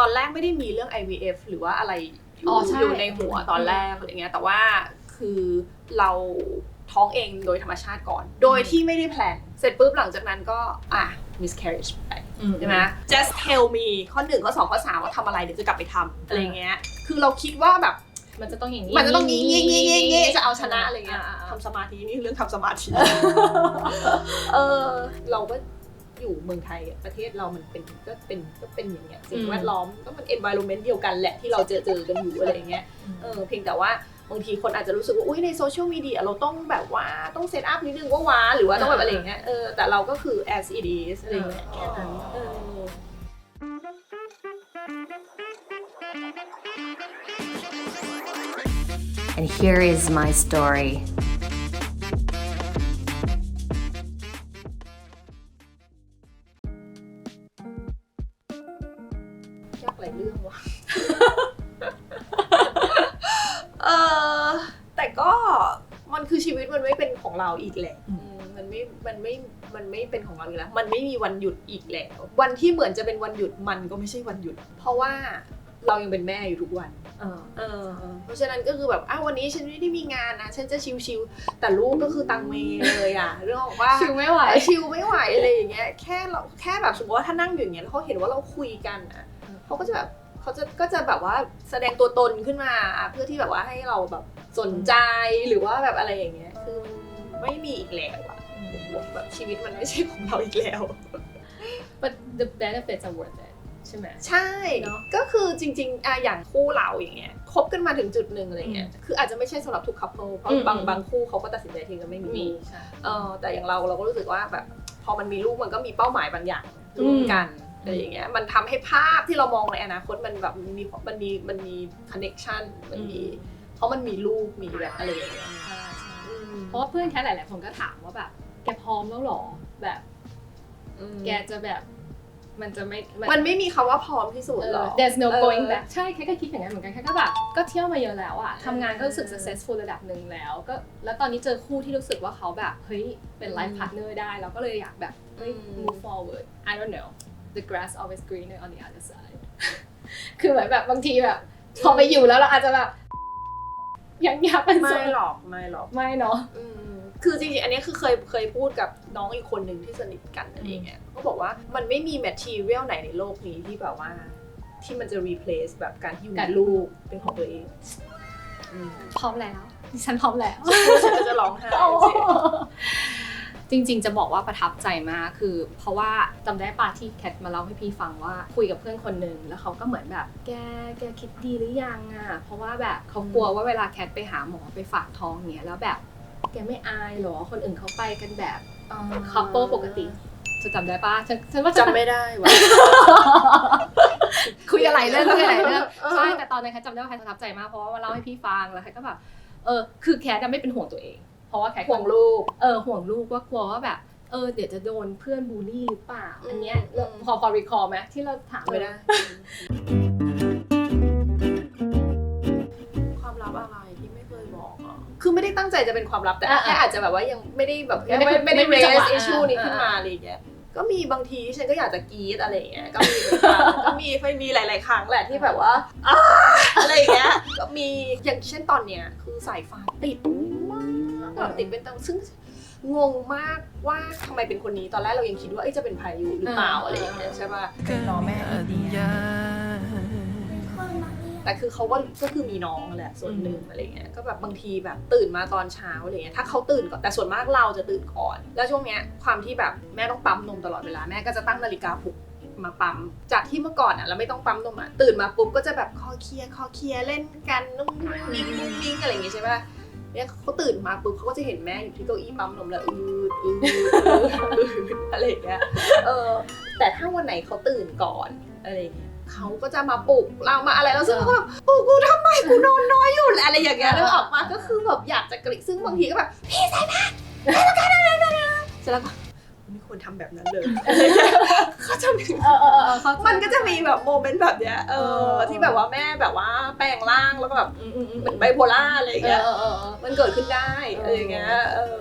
ตอนแรกไม่ได้มีเรื่อง IVF หรือว่าอะไรอยู่อ๋อใช่อยู่ในหัวตอนแรกอะไรเงี้ยแต่ว่าคือเราท้องเองโดยธรรมชาติก่อน โดยที่ไม่ได้แพลน เสร็จปุ๊บหลังจากนั้นก็อะ miscarriage ไปใช่ไหม just tell me ข้อหนึ่งข้อสองข้อสามว่าทำอะไรเดี๋ยวจะกลับไปทำอะไรเงี้ย คือเราคิดว่าแบบมันจะต้องอย่างนี้ มันจะต้องงี้งี้งี้งี้งี้จะเอาชนะอะไรเงี้ยาๆทำสมาธินี่เรื่องทำสมาธิ เออ เราก็ อยู่เมืองไทยอะประเทศเรามันเป็นก็เป็นก็เป็นอย่างเงี้ยสิ่งแวดล้อมก็มัน environment เดียวกันแหละที่เราเจอเจอกันอยู่อะไรเงี้ยเออเพียงแต่ว่าบางทีคนอาจจะรู้สึกว่าอุ้ยในโซเชียลมีเดียเราต้องแบบว่าต้องเซตอัพนิดนึงว่าว้าหรือว่าต้องแบบอะไรอย่างเงี้ยเออแต่เราก็คือ as it is อะไรเงี้ยแค่นั้นเออ And here is my story. กแหละอืมอืมมันไม่มันไม่มันไม่เป็นของเราอีกแล้ว มันไม่มีวันหยุดอีกแล้ว วันที่เหมือนจะเป็นวันหยุดมันก็ไม่ใช่วันหยุด เพราะว่าเรายังเป็นแม่อยู่ทุกวันเออเออเพราะฉะนั้นก็คือแบบอ้าววันนี้ฉันไม่ได้มีงานนะ ฉันจะชิวๆแต่ลูกก็คือตังเมเลยอะเรื่องของว่าชิวไม่ไหวชิลไม่ไหวอะไรอย่างเงี้ยแค่เราแค่แบบสมมติว่าถ้านั่งอยู่อย่างเงี้ยแล้วเขาเห็นว่าเราคุยกันอะอืมเขาก็จะแบบเขาจะก็จะแบบว่าแสดงตัวตนขึ้นมา เพื่อที่แบบว่าให้เราแบบสนใจหรือว่าแบบอะไรอย่างเงี้ยคือ ไม่มีอีกแล้วอะแบบชีวิตมันไม่ใช่ของเราอีกแล้ว but the benefits are worth it ใช่ไหมใช่เนอะก็คือจริงๆอะอย่างคู่เราอย่างเงี้ยคบกันมาถึงจุดหนึ่งอะไรเงี้ย คืออาจจะไม่ใช่สำหรับทุก couple เพราะอืมบางอืมบางคู่เขาก็ตัดสินใจทิ้งกันไม่มีมีลูกใช่เออแต่อย่างเราเราก็รู้สึกว่าแบบพอมันมีลูกมันก็มีเป้าหมายบางอย่างร่วมกันอะไรอย่างเงี้ย มันทำให้ภาพที่เรามองในอนาคตมันแบบมันมีมันมีมันมี connection มันมีเพราะมันมีลูกมีแบบอะไรอย่างเงี้ยใช่ใช่อืม เพราะว่าเพื่อนแค่หลาย ๆ คนก็ถามว่าแบบ แกพร้อมแล้วเหรอแบบอืมแกจะแบบ มันจะไม่มันไม่มีคำว่าพร้อมที่สุดเอหรออก there's no เออ going back ใช่แค่ก็คิดอย่างนั้นเหมือนกันแค่ก็แบบก็เที่ยวมาเยอะแล้วอะทำงานก็รู้สึก successful ระดับหนึ่งแล้ว ก็แล้วตอนนี้เจอคู่ที่รู้สึกว่าเขาแบบเฮ้ยเป็น life partner ได้เราก็เลยอยากแบบเฮ้ยอืม move forward I don't know the grass always greener on the other side คือเหมือนแบบบางทีแบบพอไปอยู่แล้วเราอาจจะแบบ ยังอยากเป็นโสไม่ดหรอกไม่หรอกไม่เนาะ อืมคือจริงๆ อันนี้คือเคยเคยพูดกับน้องอีกคนหนึ่งที่สนิทกันอะไรอย่างเงี้ยเขาบอกว่ามันไม่มี material ไหนในโลกนี้ที่แบบว่า ที่มันจะ replace แบบการที่มีลูกเป็นของตัวเองอืมพร้อมแล้วดิฉันพร้อมแล้ว ฉันก็จะร้องไห้จริง จริง ๆ จะบอกว่าประทับใจมากคือ เพราะว่าจำได้ปาที่แคทมาเล่าให้พี่ฟังว่าคุยกับเพื่อนคนหนึ่งแล้วเขาก็เหมือนแบบ แกแกคิดดีหรือยังอะเพราะว่าแบบเขากลัวว่าเวลาแคทไปหาหมอไปฝากท้องเนี้ยแล้วแบบแกไม่อายเหรอคนอื่นเขาไปกันแบบคัพเปิลปกติจะจำได้ปะฉันฉันว่าจะจำไม่ได้ว่ะคุยอะไรเรื่องคุยอะไรเรื่องเออใช่แต่ตอนนั้นแคทจำได้ว่าแคทประทับใจมากเพราะว่ามาเล่าให้พี่ฟังแล้วแคทก็แบบเออคือแคทจะไม่เป็นห่วงตัวเอง เพราะว่าแคทห่วงลูก เออห่วงลูกว่ากลัวว่าแบบ เออเดี๋ยวจะโดนเพื่อนบูลลี่หรือเปล่าอันเนี้ยอืมพอพอรีคอร์ไหมที่เราถามไม่ได้ความลับอะไรที่ไม่เคยบอกอะ คือไม่ได้ตั้งใจจะเป็นความลับแต่แค่อาจจะแบบว่ายังไม่ได้แบบไม่ได้ไม่ได้ raise issue นี้ขึ้นมาอะไรอย่างเงี้ย ก็มีบางทีฉันก็อยากจะกรี๊ดอะไรอย่างเงี้ย ก็มีเหมือนกันก็มีไม่มีหลาย ๆ ครั้งแหละที่แบบว่าอ้าอะไรอย่างเงี้ย ก็มีอย่างเช่นตอนเนี้ยคือสายไฟติดมากแบบติดเป็นตังซึ่งงงมากว่าทำไมเป็นคนนี้ตอนแรกเรายังคิดว่าเอ้ยจะเป็นพายุหรือเปล่าอะไรอย่างเงี้ยใช่ป่ะรอแม่แต่คือเขาก็ก็คือมีน้องแหละส่วนหนึ่งอะไรเงี้ยก็แบบบางทีแบบตื่นมาตอนเช้าอะไรเงี้ยถ้าเขาตื่นก่อนแต่ส่วนมากเราจะตื่นก่อน แล้วช่วงเนี้ยความที่แบบแม่ต้องปั๊มนมตลอดเวลาแม่ก็จะตั้งนาฬิกาปลุกมาปั๊มจากที่เมื่อก่อนอะเราไม่ต้องปั๊มนมอะตื่นมาปุ๊บก็จะแบบคอเคลียร์คอเคลียร์เล่นกันนุ่งนิ่งนุ่งนิ่งอะไรอย่างงี้ใช่ปะ เนี่ยเขาตื่นมาปุ๊บเขาก็จะเห็นแม่อยู่ที่เก้าอี้ปั๊มนมแล้วอืดอืดอืดอะไรอย่างเงี้ยเออแต่ถ้าวันไหนเขาตื่นก่อนอะไรอย่างเงี้ยเขาก็จะมาปลุกเรามาอะไรเราซึ่งเราก็แบบปลุกกูทำไมกูนอนน้อยอยู่อะไรอย่างเงี้ยแล้วออกมาก็คือแบบอยากจะกรีซึ่งบางทีก็แบบพี่ใสายพันธุ์ไม่ต้วการอะไรอะไรเสร็จแล้วก็ ควรทำแบบนั้นเลยเขาจะมีเออเออเออเขามันก็จะมีแบบโมเมนต์แบบเนี้ยเออที่แบบว่าแม่แบบว่าแปลงร่างแล้วก็แบบอืมอืมอืมเหมือนไบโพล่าอะไรอย่างเอเงี้อยเออเออเออมันเกิดขึ้นได้อะไรอย่างเงี้ยเออ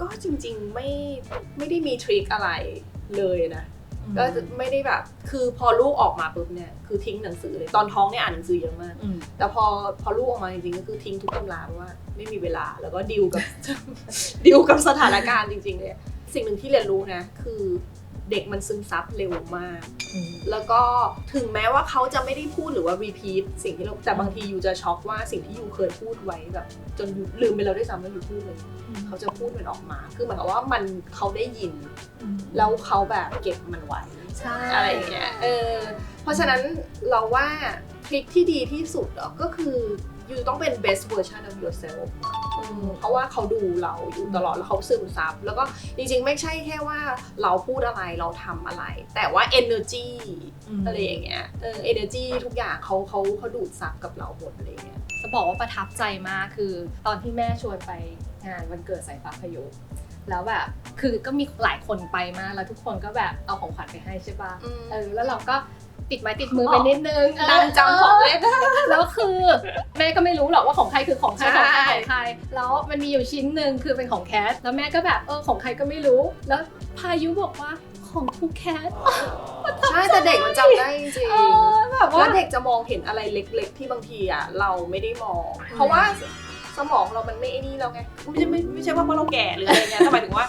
ก็จริงๆไม่ไม่ได้มีทริคอะไรเลยนะอ ก็จะไม่ได้แบบ คือพอลูกออกมาปุ๊บเนี่ยคือทิ้งหนังสือเลยตอนท้องเนี่ยอ่านหนังสือเยอะมากอืมแต่พอพอลูกออกมาจริงๆก็คือทิ้งทุกตำราเพราะว่าไม่มีเวลาแล้วก็ดิวกับดิวกับสถานการณ์จริง ๆ เลย สิ่งหนึ่งที่เรียนรู้นะ คือ เด็กมันซึมซับเร็วมาก แล้วก็ถึงแม้ว่าเขาจะไม่ได้พูดหรือว่า repeat สิ่งที่เราแต่บางทียูจะช็อกว่าสิ่งที่ยูเคยพูดไว้แบบ จนยูลืมไปแล้วด้วยซ้ำว่ายูพูดเลยเขาจะพูดมันออกมา คือเหมือนกับว่ามันเขาได้ยิน แล้วเขาแบบเก็บมันไว้ใช่อะไรอย่างเงี้ยเออเพราะฉะนั้นเราว่าทริคที่ดีที่สุดอะก็คือ ยูต้องเป็น best version of yourself อืมเพราะว่าเขาดูเราอยู่ตลอดแล้วเขาซึมซับแล้วก็จริงๆ ไม่ใช่แค่ว่าเราพูดอะไรเราทำอะไร แต่ว่า energy อะไรอย่างเงี้ยเออ energy ทุกอย่างเขาเขาเขาดูดซับกับเราหมดอะไรอย่างเงี้ยจะบอกว่าประทับใจมากคือ ตอนที่แม่ชวนไปงานวันเกิดสายฟ้าพายุแล้วแบบคือก็มีหลายคนไปมากแล้วทุกคนก็แบบเอาของขวัญไปให้ใช่ปะอืมเออแล้วเราก็ ติดไม้ติดมือไปนิดนึงนั่งจำของเล่นแล้วคือแม่ก็ไม่รู้หรอกว่าของใครคือของใครใช่ของใครของใครแล้วมันมีอยู่ชิ้นหนึ่งคือเป็นของแคทแล้วแม่ก็แบบเออของใครก็ไม่รู้ แล้วพายุบอกว่าของครูแคทใช่แต่เด็กมันจำได้จริงเอๆอแบบแล้ว่าวเด็กจะมองเห็นอะไรเล็ก ๆ ที่บางทีอะเราไม่ได้มอง เพราะว่าสมองเรามันไม่ไอ้นี่เราไงไม่ใช่ไม่ไม่ใช่ว่าเพราะเราแก่หรืออะไรเงี้ยแต่หมายถึงว่า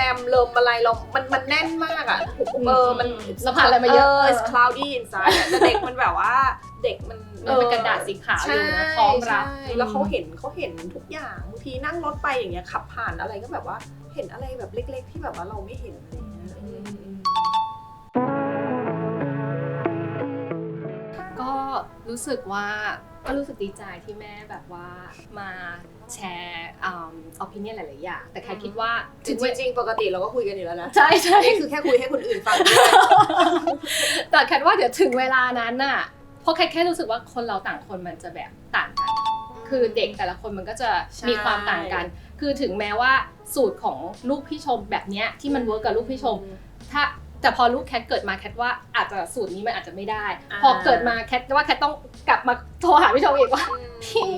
แรมเริมอะไรเรา มันมันแน่นมากอะเออมันเราผ่านอะไรมาเยอะ it's cloudy inside อะแต่เด็กมันแบบว่าเด็กมันมันเป็นกระดาษสีขาวอยู่นะพร้อมรับใช่แล้วเขาเห็นเขาเห็นทุกอย่างบางทีนั่งรถไปอย่างเงี้ยขับผ่านอะไรก็แบบว่าเห็นอะไรแบบเล็ก ๆ ที่แบบว่าเราไม่เห็นอะไรเงี้ยอืมก็รู้สึกว่าก็รู้สึกดีใจที่แม่แบบว่ามาแชร์ อ o p i n i o n หลายๆอย่างแต่แค่คิดว่าจริงๆปกติเราก็คุยกันอยู่แล้วนะใช่ใช่นี่คือแค่คุยให้คนอื่นฟังด้วยแต่แค่ว่าเดี๋ยวถึงเวลานั้นน่ะเพราะแค่แค่รู้สึกว่าคนเราต่างคนมันจะแบบต่างกัน คือเด็กแต่ละคนมันก็จะใช่มีความต่างกัน คือถึงแม้ว่าสูตรของลูกพี่ชมแบบเนี้ยที่มันเวิร์กกับลูกพี่ชม ถ้า แต่พอลูกแคทเกิดมาแคทว่าอาจจะสูตรนี้มันอาจจะไม่ได้อ่าพอเกิดมาแคทว่าแคทต้องกลับมาโทรหาพี่ชมอีกว่าอืมพี่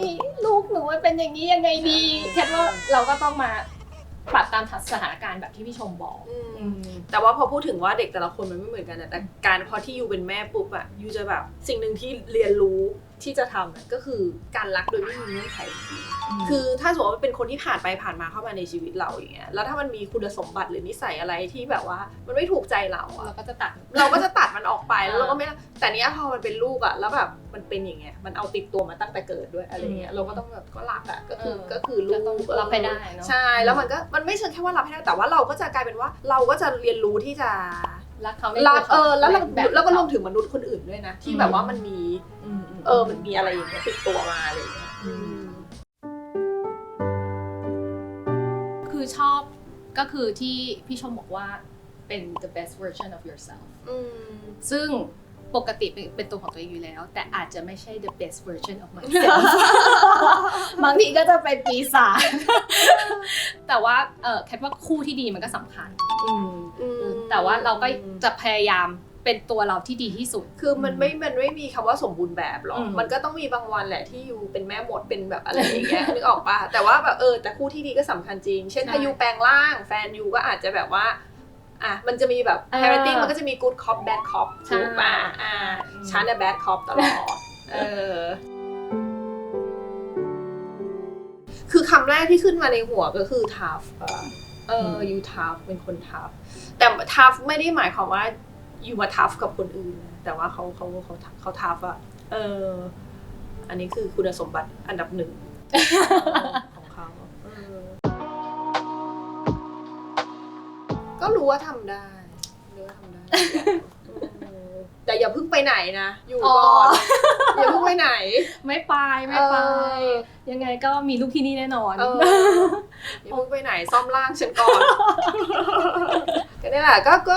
ลูกหนูมันเป็นอย่างนี้ยังไงดี แคทว่าเราก็ต้องมาปรับตามสถานการณ์แบบที่พี่ชมบอกอืมแต่ว่าพอพูดถึงว่าเด็กแต่ละคนมันไม่เหมือนกันอะแต่การพอที่ยูเป็นแม่ปุ๊บอะยูจะแบบสิ่งหนึ่งที่เรียนรู้ ที่จะทำอะก็คือการรักโดยไม่มีเงื่อนไขจริงๆคือถ้าสมมติว่าเป็นคนที่ผ่านไปผ่านมาเข้ามาในชีวิตเราอย่างเงี้ย แล้วถ้ามันมีคุณสมบัติหรือนิสัยอะไรที่แบบว่า มันไม่ถูกใจเราอะเราก็จะตัด เราก็จะตัดมันออกไปแล้วอ่าเราก็ไม่ แต่เนี้ยพอมันเป็นลูกอะแล้วแบบมันเป็นอย่างเงี้ย มันเอาติดตัวมาตั้งแต่เกิดด้วยอะไรเงี้ยอืมเราก็ต้องแบบก็รักอะก็คือเออก็คือลูก็กต้องรับให้ได้เนอะใช่ แล้วมันก็มันไม่เชิงแค่ว่ารับให้ได้ แต่ว่าเราก็จะกลายเป็นว่าเราก็จะเรียนรู้ที่จะ รักเขาในรักตัวขาเออแล้วเราบบแล้วก็รวมถึงมนุษย์คนอื่นด้วยนะ ที่อืมแบบว่ามันมีอืมอืมเออมันมีอะไรอย่างเงี้ยติดตัวมาอะไรอย่างเงี้ยอืมคือชอบก็คือที่พี่ชมบอกว่าเป็น the best version of yourself อืมซึ่งปกติเป็นเป็นตัวของตัวเองอยู่แล้ว แต่อาจจะไม่ใช่ the best version of myself บางทีก็จะเป็นปีศาจแต่ว่าเออแค่ว่าคู่ที่ดีมันก็สำคัญอืม แต่ว่าเราก็จะพยายามเป็นตัวเราที่ดีที่สุด คือมันไม่ มันไม่มีคำว่าสมบูรณ์แบบหรอกอืมมันก็ต้องมีบางวันแหละที่ยูเป็นแม่หมดเป็นแบบอะไรอย่างเงี้ยนึกออกปะแต่ว่าแบบเออแต่คู่ที่ดีก็สำคัญจริง เช่นถ้าใช่ยูแปลงร่าง แฟนยูก็อาจจะแบบว่าอะมันจะมีแบบเออ parenting มันก็จะมี good cop bad cop ใช่ถูกปะอ่าอืมฉันน่ะ bad cop ตลอดเออคือคำแรกที่ขึ้นมาในหัวก็คือ tough อะเออ you tough เป็นคน tough แต่ tough ไม่ได้หมายความว่าอยู่มา tough กับคนอื่นนะแต่ว่าเขาเขาเขาเขา tough อะเออ อันนี้คือคุณสมบัติอันดับหนึ่งของเขาเออก็รู้ว่าทำได้รู้ว่าทำได้เออแต่อย่าเพิ่งไปไหนนะ อยู่ก่อนอย่าเพิ่งไปไหน ไม่ไปไม่ไปเออยังไงก็มีลูกที่นี่แน่นอนเอออย่าเพิ่งไปไหนซ่อมร่างฉันก่อน ก็นี่แหละก็ก็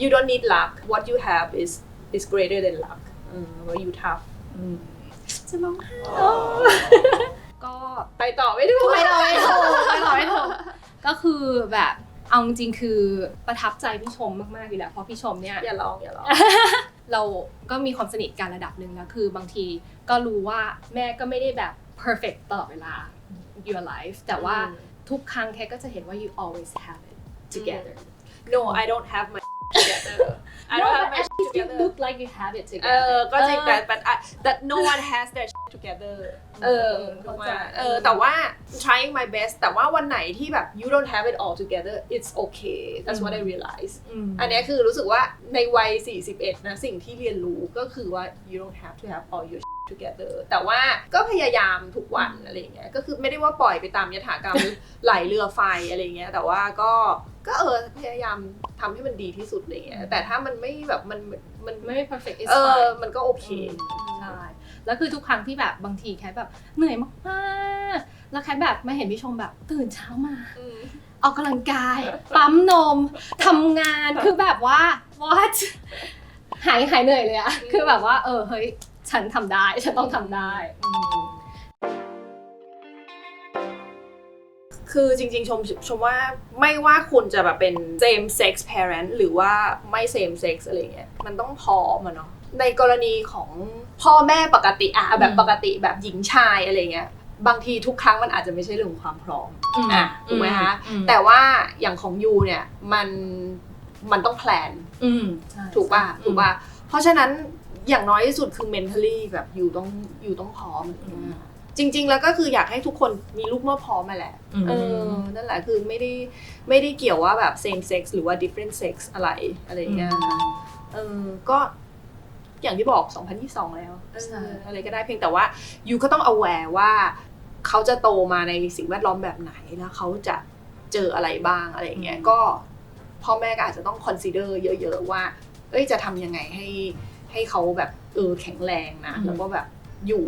you don't need luck what you have is is greater than luck อืมว่า you tough มจะร้องไห้ก็ไปต่อไม่ถูกไม่เราไม่ถูกไม่เราไม่ถูกก็คือแบบเอาจริงๆคือประทับใจพี่ชมมากๆอยู่แล้วเพราะพี่ชมเนี่ยอย่าร้องอย่าร้องเราก็มีความสนิทกันระดับหนึ่งแล้วคือบางทีก็รู้ว่าแม่ก็ไม่ได้แบบ perfect ตลอดเวลา your life แต่ว่าอืม ทุกครั้งแค่ก็จะเห็นว่า you always have it together no I don't have my together together look like you have it เอ together อ ก็จริง เออ แต่ but I, that no one has their shit together เออถูกไหมเข้าใจเออแต่ว่า trying my best แต่ว่าวันไหนที่แบบ you don't have it all together it's okay that's what I realize มอันเนี้ยคือรู้สึกว่าในวัย 41 นะ สิ่งที่เรียนรู้ก็คือว่า you don't have to have all your shit together แต่ว่าก็พยายามทุกวันอะไรอย่างเงี้ยก็คือไม่ได้ว่าปล่อยไปตามยถากรรมไหลเรือไฟอะไรอย่างเงี้ยแต่ว่าก็ก็เออพยายามทำให้มันดีที่สุดอะไรอย่างเงี้ยแต่ถ้ามันไม่แบบมันมันไม่ perfect is เออ fine มันก็โอเคใช่ แล้วคือทุกครั้งที่แบบบางทีแคทแบบเหนื่อยมากๆ แล้วแคทแบบมาเห็นพี่ชมแบบตื่นเช้ามาออกกำลังกาย ปั๊มนมทำงานคือแบบว่า what หายหายเหนื่อยเลยอะอืมคือแบบว่า เออเฮ้ยฉันทำได้ฉันต้องทำได้อืมคือจริงๆชมชมว่าไม่ว่าคุณจะแบบเป็น same sex parent หรือว่าไม่ same sex อะไรเงี้ยมันต้องพร้อมอะเนาะ ในกรณีของพ่อแม่ปกติอะแบบอืมปกติแบบหญิงชายอะไรเงี้ยบางทีทุกครั้งมันอาจจะไม่ใช่เรื่องของความพร้อมอะถูกไหมคะอืมแต่ว่าอย่างของยูเนี่ยมันมันต้องแพลนอืมใช่ถูกป่ะใช่ถูกป่ะเพราะฉะนั้นอย่างน้อยที่สุดคือ mentally แบบอยู่ต้องอยู่ต้องพร้อมอืมจริง ๆ แล้วก็คืออยากให้ทุกคนมีลูกเมื่อพร้อมมาแหละอืมเออนั่นแหละคือไม่ได้ไม่ได้เกี่ยวว่าแบบ same sex หรือว่า different sex อะไรอะไรอย่างเงี้ยค่ะเออก็ อย่างที่บอก 2022 แล้วเออใช่อะไรก็ได้เพียงแต่ว่ายูก็ต้อง aware ว่าเขาจะโตมาในสิ่งแวดล้อมแบบไหนแล้วเขาจะเจออะไรบ้างอะไรอย่างเงี้ยก็พ่อแม่ก็อาจจะต้อง consider เยอะ ๆ ว่า เอ้ยจะทำยังไงให้ให้เขาแบบเออแข็งแรงนะอืมแล้วก็แบบอยู่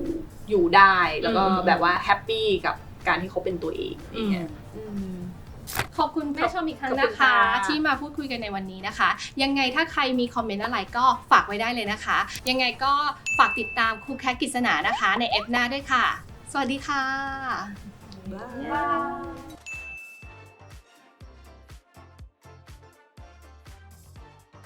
อยู่ได้แล้วก็อืมแบบว่าแฮปปี้กับการที่เขาเป็นตัวเองอย่างเงี้ยอืม ขอบคุณแม่ชมอีกครั้งขอบคุนะณคะ ค่ะ ที่มาพูดคุยกันในวันนี้นะคะ ยังไงถ้าใครมีคอมเมนต์อะไรก็ฝากไว้ได้เลยนะคะ ยังไงก็ฝากติดตามครูแคทกิษณานะคะ ในเอฟหน้าด้วยค่ะ สวัสดีค่ะบ๊ายบาย